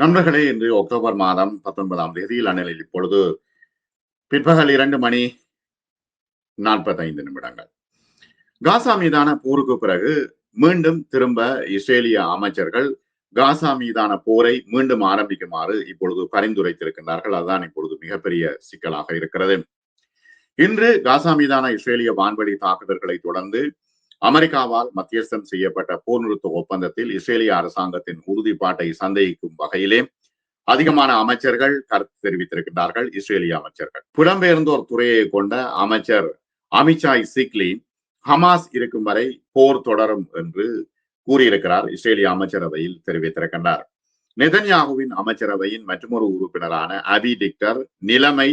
நண்பர்களே இன்று அக்டோபர் மாதம் பத்தொன்பதாம் தேதியில் அண்ணலில் இப்பொழுது பிற்பகல் இரண்டு மணி நாற்பத்தைந்து நிமிடங்கள். காசா மீதான போருக்கு பிறகு மீண்டும் திரும்ப இஸ்ரேலிய அமைச்சர்கள் காசா மீதான போரை மீண்டும் ஆரம்பிக்குமாறு இப்பொழுது பரிந்துரைத்திருக்கின்றார்கள். அதுதான் இப்பொழுது மிகப்பெரிய சிக்கலாக இருக்கிறது. இன்று காசா மீதான இஸ்ரேலிய வான்வழி தாக்குதல்களை தொடர்ந்து அமெரிக்காவால் மத்தியஸ்தம் செய்யப்பட்ட போர் நிறுத்த ஒப்பந்தத்தில் இஸ்ரேலிய அரசாங்கத்தின் உறுதிப்பாட்டை சந்தேகிக்கும் வகையிலே அதிகமான அமைச்சர்கள் கருத்து தெரிவித்திருக்கிறார்கள் இஸ்ரேலிய அமைச்சர்கள். புலம்பெயர்ந்தோர் துறையை கொண்ட அமைச்சர் அமித்ஷாய் சிக்லி ஹமாஸ் இருக்கும் வரை போர் தொடரும் என்று கூறியிருக்கிறார் இஸ்ரேலிய அமைச்சரவையில் தெரிவித்திருக்கின்றார். நெதன்யாகுவின் அமைச்சரவையின் மற்றொரு உறுப்பினரான அபி டிக்டர் நிலைமை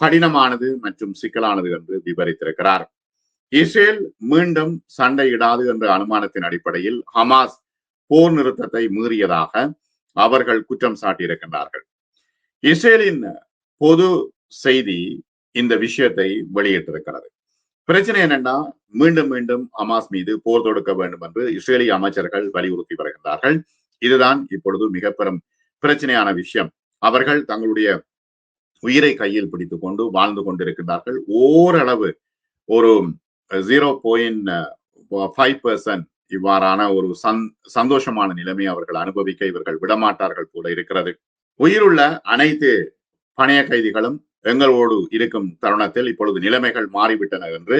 கடினமானது மற்றும் சிக்கலானது என்று விவரித்திருக்கிறார். இஸ்ரேல் மீண்டும் சண்டையிடாது என்ற அனுமானத்தின் அடிப்படையில் ஹமாஸ் போர் நிறுத்தத்தை மீறியதாக அவர்கள் குற்றம் சாட்டியிருக்கின்றார்கள். இஸ்ரேலின் பொது செய்தி இந்த விஷயத்தை வெளியிட்டிருக்கிறது. பிரச்சனை என்னன்னா மீண்டும் மீண்டும் ஹமாஸ் மீது போர் தொடுக்க வேண்டும் என்று இஸ்ரேலிய அமைச்சர்கள் வலியுறுத்தி வருகின்றார்கள். இதுதான் இப்பொழுது மிக பெரும் பிரச்சனையான விஷயம். அவர்கள் தங்களுடைய உயிரை கையில் பிடித்துக் கொண்டு வாழ்ந்து கொண்டிருக்கின்றார்கள். ஓரளவு ஒரு ஜீரோ பாயிண்ட் ஃபைவ் பர்சன்ட் இவ்வாறான ஒரு சந் சந்தோஷமான நிலைமை அவர்கள் அனுபவிக்க இவர்கள் விடமாட்டார்கள் போல இருக்கிறது. உயிருள்ள அனைத்து பணைய கைதிகளும் எங்களோடு இருக்கும் தருணத்தில் இப்பொழுது நிலைமைகள் மாறிவிட்டன என்று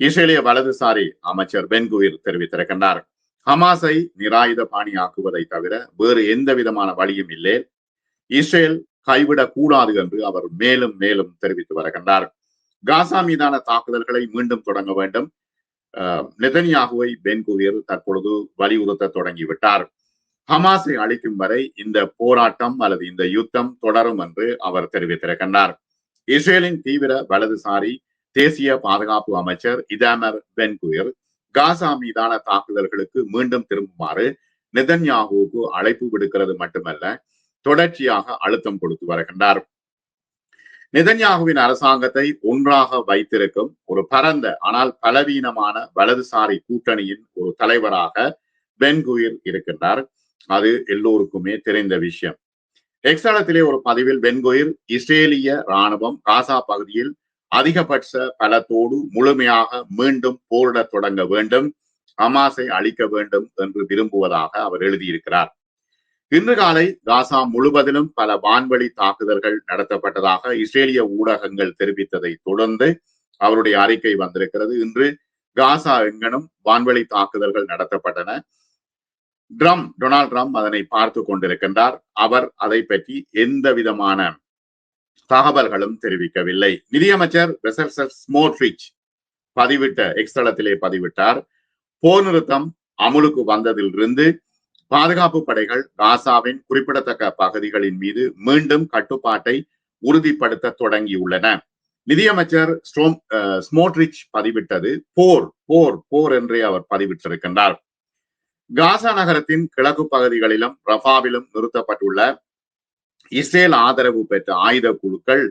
இஸ்ரேலிய வலதுசாரி அமைச்சர் பென்குயிர் தெரிவித்திருக்கின்றார். ஹமாஸை நிராயுத பாணி ஆக்குவதை தவிர வேறு எந்த விதமான வழியும் இல்லை. இஸ்ரேல் கைவிடக் கூடாது என்று அவர் மேலும் மேலும் தெரிவித்து வருகின்றார். காசா மீதான தாக்குதல்களை மீண்டும் தொடங்க வேண்டும். நெதன்யாகுவை பென்குவியர் தற்பொழுது வலியுறுத்த தொடங்கிவிட்டார். ஹமாஸை அழிக்கும் வரை இந்த போராட்டம் அல்லது இந்த யுத்தம் தொடரும் என்று அவர் தெரிவித்திருக்கின்றார் இஸ்ரேலின் தீவிர வலதுசாரி தேசிய பாதுகாப்பு அமைச்சர் இதாமர் பென்குயர் காசா மீதான தாக்குதல்களுக்கு மீண்டும் திரும்புமாறு நெதன்யாகுவுக்கு அழைப்பு விடுக்கிறது மட்டுமல்ல தொடர்ச்சியாக அழுத்தம் கொடுத்து வருகின்றார். நெதன்யாகுவின் அரசாங்கத்தை ஒன்றாக வைத்திருக்கும் ஒரு பரந்த ஆனால் பலவீனமான வலதுசாரி கூட்டணியின் ஒரு தலைவராக பென்குயிர் இருக்கின்றார். அது எல்லோருக்குமே தெரிந்த விஷயம். எக்ஸாலத்திலே ஒரு பதிவில் பென்குயிர் இஸ்ரேலிய ராணுவம் காசா பகுதியில் அதிகபட்ச பலத்தோடு முழுமையாக மீண்டும் போரிடத் தொடங்க வேண்டும் ஹமாஸை அழிக்க வேண்டும் என்று விரும்புவதாக அவர் எழுதியிருக்கிறார். இன்று காலை காசா முழுவதிலும் பல வான்வழி தாக்குதல்கள் நடத்தப்பட்டதாக இஸ்ரேலிய ஊடகங்கள் தெரிவித்ததை தொடர்ந்து அவருடைய அறிக்கை வந்திருக்கிறது. இன்று காசா எங்கனும் வான்வழி தாக்குதல்கள் நடத்தப்பட்டன. ட்ரம் டொனால்ட் ட்ரம்ப் அதனை பார்த்து கொண்டிருக்கின்றார். அவர் அதை பற்றி எந்த விதமான தகவல்களும் தெரிவிக்கவில்லை. நிதியமைச்சர் ஸ்மோட்ரிச் பதிவிட்ட எக்ஸ்தளத்திலே பதிவிட்டார். போர் நிறுத்தம் அமுலுக்கு வந்ததிலிருந்து பாதுகாப்பு படைகள் காசாவின் குறிப்பிடத்தக்க பகுதிகளின் மீது மீண்டும் கட்டுப்பாட்டை உறுதிப்படுத்த தொடங்கியுள்ளன. நிதியமைச்சர் ஸ்ட்ரோம் ஸ்மோட்ரிச் பதிவிட்டது. போர் போர் போர் என்றே அவர் பதிவிட்டிருக்கின்றார். காசா நகரத்தின் கிழக்கு பகுதிகளிலும் ரஃபாவிலும் நிறுத்தப்பட்டுள்ள இஸ்ரேல் ஆதரவு பெற்ற ஆயுத குழுக்கள்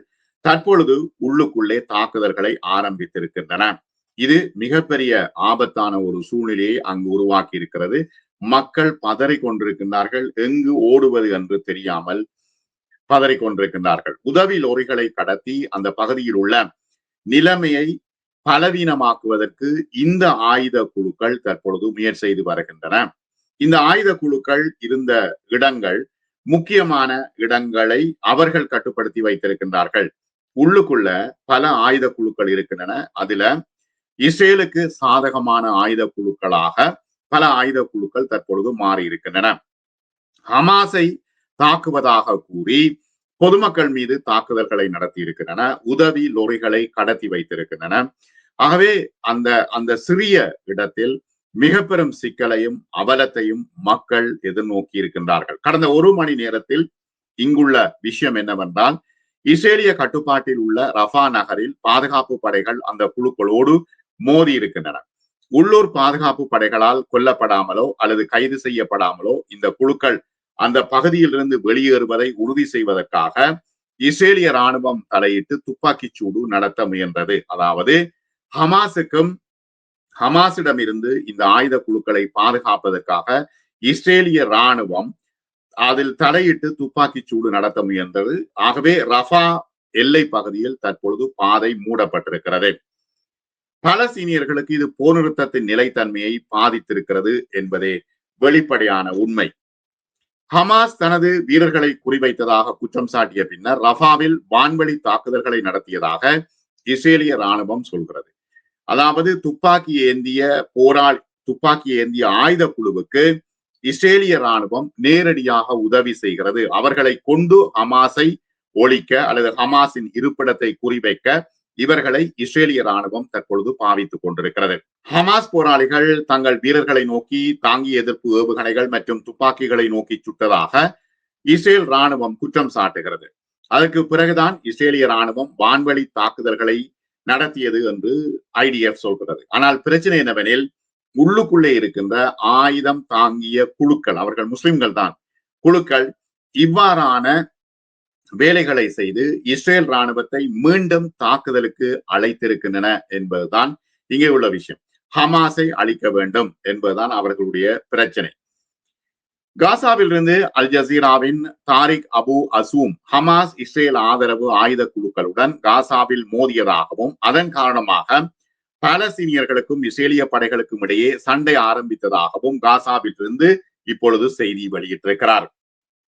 தற்பொழுது உள்ளுக்குள்ளே தாக்குதல்களை ஆரம்பித்திருக்கின்றன. இது மிகப்பெரிய ஆபத்தான ஒரு சூழ்நிலையை அங்கு உருவாக்கி இருக்கிறது மக்கள் பதறி கொண்டிருக்கின்றார்கள். எங்கு ஓடுவது என்று தெரியாமல் பதறி கொண்டிருக்கின்றார்கள். உதவி லோரிகளை கடத்தி அந்த பகுதியில் உள்ள நிலைமையை பலவீனமாக்குவதற்கு இந்த ஆயுத குழுக்கள் தற்பொழுது முயற்சி செய்து வருகின்றன. இந்த ஆயுத குழுக்கள் இருந்த இடங்கள் முக்கியமான இடங்களை அவர்கள் கட்டுப்படுத்தி வைத்திருக்கின்றார்கள். உள்ளுக்குள்ள பல ஆயுத குழுக்கள் இருக்கின்றன. அதுல இஸ்ரேலுக்கு சாதகமான ஆயுத குழுக்களாக பல ஆயுத குழுக்கள் தற்பொழுது மாறி இருக்கின்றன. ஹமாஸை தாக்குவதாக கூறி பொதுமக்கள் மீது தாக்குதல்களை நடத்தி இருக்கின்றன. உதவி லொரிகளை கடத்தி வைத்திருக்கின்றன. ஆகவே அந்த அந்த சிறிய இடத்தில் மிக பெரும் சிக்கலையும் அவலத்தையும் மக்கள் எதிர்நோக்கி இருக்கின்றார்கள். கடந்த ஒரு மணி நேரத்தில் இங்குள்ள விஷயம் என்னவென்றால் இஸ்ரேலிய கட்டுப்பாட்டில் உள்ள ரஃபா நகரில் பாதுகாப்பு படைகள் அந்த குழுக்களோடு மோதி இருக்கின்றன. உள்ளூர் பாதுகாப்பு படைகளால் கொல்லப்படாமலோ அல்லது கைது செய்யப்படாமலோ இந்த குழுக்கள் அந்த பகுதியிலிருந்து வெளியேறுவதை உறுதி செய்வதற்காக இஸ்ரேலிய ராணுவம் தலையிட்டு துப்பாக்கி சூடு நடத்த முயன்றது. அதாவது ஹமாஸுக்கும் ஹமாஸிடம் இருந்து இந்த ஆயுத குழுக்களை பாதுகாப்பதற்காக இஸ்ரேலிய ராணுவம் அதில் தலையிட்டு துப்பாக்கிச் சூடு நடத்த முயன்றது. ஆகவே ரஃபா எல்லை பகுதியில் தற்பொழுது பாதை மூடப்பட்டிருக்கிறது. பல சீனியர்களுக்கு இது போர் நிறுத்தத்தின் நிலைத்தன்மையை பாதித்திருக்கிறது என்பதே வெளிப்படையான உண்மை. ஹமாஸ் தனது வீரர்களை குறிவைத்ததாக குற்றம் சாட்டிய பின்னர் ரஃபாவில் வான்வழி தாக்குதல்களை நடத்தியதாக இஸ்ரேலிய ராணுவம் சொல்கிறது. அதாவது துப்பாக்கி ஏந்திய போராள் துப்பாக்கி ஏந்திய ஆயுத குழுவுக்கு இஸ்ரேலிய ராணுவம் நேரடியாக உதவி செய்கிறது. அவர்களை கொண்டு ஹமாஸை ஒழிக்க அல்லது ஹமாஸின் இருப்பிடத்தை குறிவைக்க இவர்களை இஸ்ரேலிய ராணுவம் தற்பொழுது பாவித்துக் கொண்டிருக்கிறது. ஹமாஸ் போராளிகள் தங்கள் வீரர்களை நோக்கி தாங்கி எதிர்ப்பு ஏவுகணைகள் மற்றும் துப்பாக்கிகளை நோக்கி சுட்டதாக இஸ்ரேல் ராணுவம் குற்றம் சாட்டுகிறது. அதற்கு பிறகுதான் இஸ்ரேலிய ராணுவம் வான்வழி தாக்குதல்களை நடத்தியது என்று ஐடிஎஃப் சொல்கிறது. ஆனால் பிரச்சனை என்னவெனில் உள்ளுக்குள்ளே இருக்கின்ற ஆயுதம் தாங்கிய குழுக்கள் அவர்கள் முஸ்லிம்கள் தான் குழுக்கள் இவ்வாறான வேலைகளை செய்து இஸ்ரேல் ராணுவத்தை மீண்டும் தாக்குதலுக்கு அழைத்திருக்கின்றன என்பதுதான் இங்கே உள்ள விஷயம். ஹமாஸை அழிக்க வேண்டும் என்பதுதான் அவர்களுடைய பிரச்சனை. காசாவிலிருந்து அல் ஜசீராவின் Tareq Abu Azzoum Hamas Israel ஆதரவு ஆயுத குழுக்களுடன் காசாவில் மோதியதாகவும் அதன் காரணமாக பாலஸ்தீனியர்களுக்கும் இஸ்ரேலிய படைகளுக்கும் இடையே சண்டை ஆரம்பித்ததாகவும் காசாவிலிருந்து இப்பொழுது செய்தி வெளியிட்டிருக்கிறார்.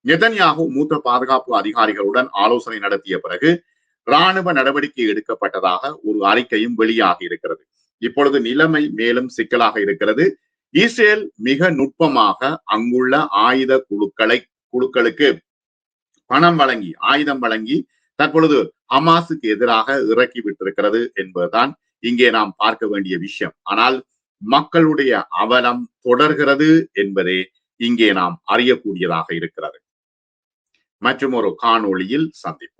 நெதன்யாகு மூத்த பாதுகாப்பு அதிகாரிகளுடன் ஆலோசனை நடத்திய பிறகு ராணுவ நடவடிக்கை எடுக்கப்பட்டதாக ஒரு அறிக்கையும் வெளியாகி இருக்கிறது. இப்பொழுது நிலைமை மேலும் சிக்கலாக இருக்கிறது. இஸ்ரேல் மிக நுட்பமாக அங்குள்ள ஆயுத குழுக்களை குழுக்களுக்கு பணம் வழங்கி ஆயுதம் வழங்கி தற்பொழுது ஹமாஸுக்கு எதிராக இறக்கி விட்டிருக்கிறது என்பதுதான் இங்கே நாம் பார்க்க வேண்டிய விஷயம். ஆனால் மக்களுடைய அவலம் தொடர்கிறது என்பதே இங்கே நாம் அறியக்கூடியதாக இருக்கிறது. மற்றும் ஒரு காணொளியில் சந்திப்போம்.